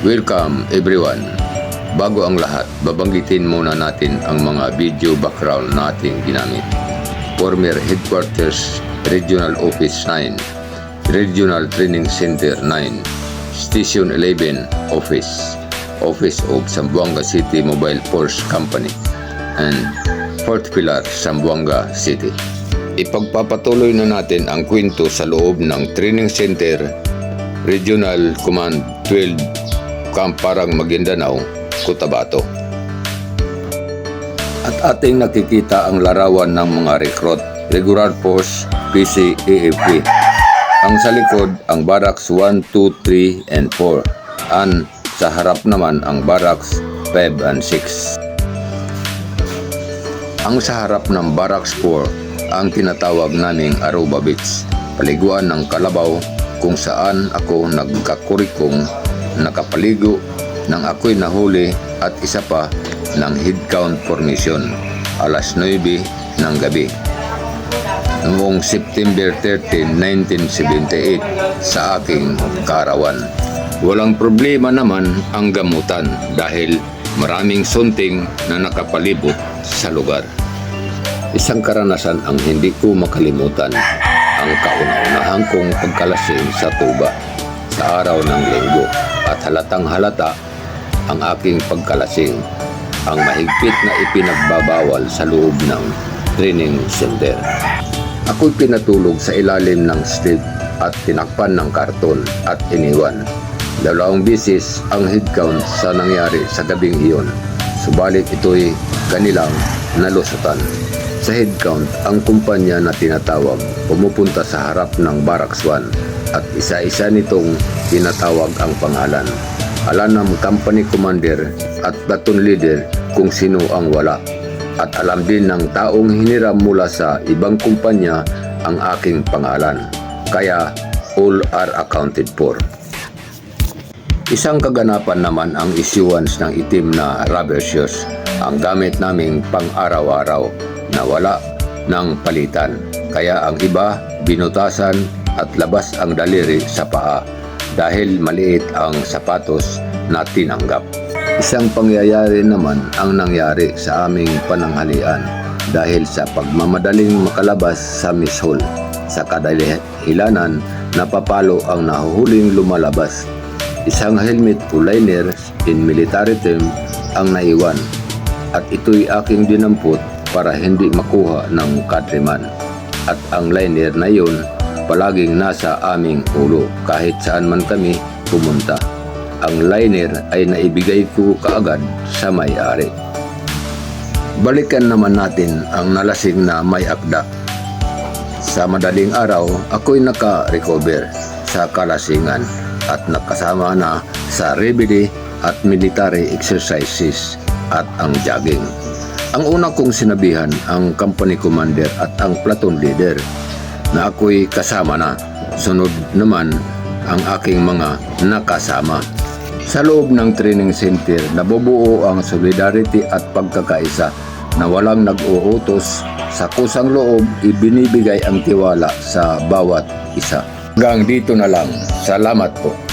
Welcome everyone. Bago ang lahat, babanggitin muna natin ang mga video background nating ginamit. Former Headquarters Regional Office 9, Regional Training Center 9, Station 11 Office, Office of Zamboanga City Mobile Force Company, and Fourth Pillar, Zamboanga City. Ipagpapatuloy na natin ang kwento sa loob ng Training Center Regional Command 12 Camp Parang Maguindanao, Cotabato. At ating nakikita ang larawan ng mga recruit, Regular Force, PC, AFP. Ang sa likod, ang Barracks 1, 2, 3, and 4. And sa harap naman ang Barracks 5 and 6. Ang sa harap ng Barracks 4 ang tinatawag naming Aruba Beach, paliguan ng Kalabaw kung saan ako nagkakurikong nakapaligo nang ako'y nahuli at isa pa ng head count formation alas 9 ng gabi noong September 13, 1978 sa aking karawan. Walang problema naman ang gamutan dahil maraming sunting na nakapalibot sa lugar. Isang karanasan ang hindi ko makalimutan ang kauna-unahan kong pagkalasing sa tuba sa araw ng linggo at halatang halata ang aking pagkalasing ang mahigpit na ipinagbabawal sa loob ng training center. Ako'y pinatulog sa ilalim ng street at tinakpan ng karton at iniwan. Dalawang bisis ang head count sa nangyari sa gabing iyon. Subalit ito'y kanilang nalusutan. Sa head count, ang kumpanya na tinatawag pumupunta sa harap ng Barracks 1 at isa-isa nitong tinatawag ang pangalan. Alam ng company commander at platoon leader kung sino ang wala at alam din ng taong hiniram mula sa ibang kumpanya ang aking pangalan. Kaya all are accounted for. Isang kaganapan naman ang issuance ng itim na rubber shoes, ang gamit naming pang-araw-araw na wala ng palitan. Kaya ang iba binutasan at labas ang daliri sa paa dahil maliit ang sapatos na tinanggap. Isang pangyayari naman ang nangyari sa aming pananghalian dahil sa pagmamadaling makalabas sa Miss Hall. Sa kadahilanan, napapalo ang nahuhuling lumalabas. Isang helmet o liner in military term ang naiwan at ito'y aking dinampot para hindi makuha ng countryman. At ang liner na yun palaging nasa aming ulo kahit saan man kami pumunta. Ang liner ay naibigay ko kaagad sa may-ari. Balikan naman natin ang nalasing na may akda. Sa madaling araw, ako'y naka-recover sa kalasingan at nakasama na sa rebelde at military exercises at ang jogging. Ang una kong sinabihan ang company commander at ang platoon leader na ako'y kasama na. Sunod naman ang aking mga nakasama. Sa loob ng training center, nabubuo ang solidarity at pagkakaisa na walang nag-uutos sa kusang loob ibinibigay ang tiwala sa bawat isa. Hanggang dito na lang. Salamat po.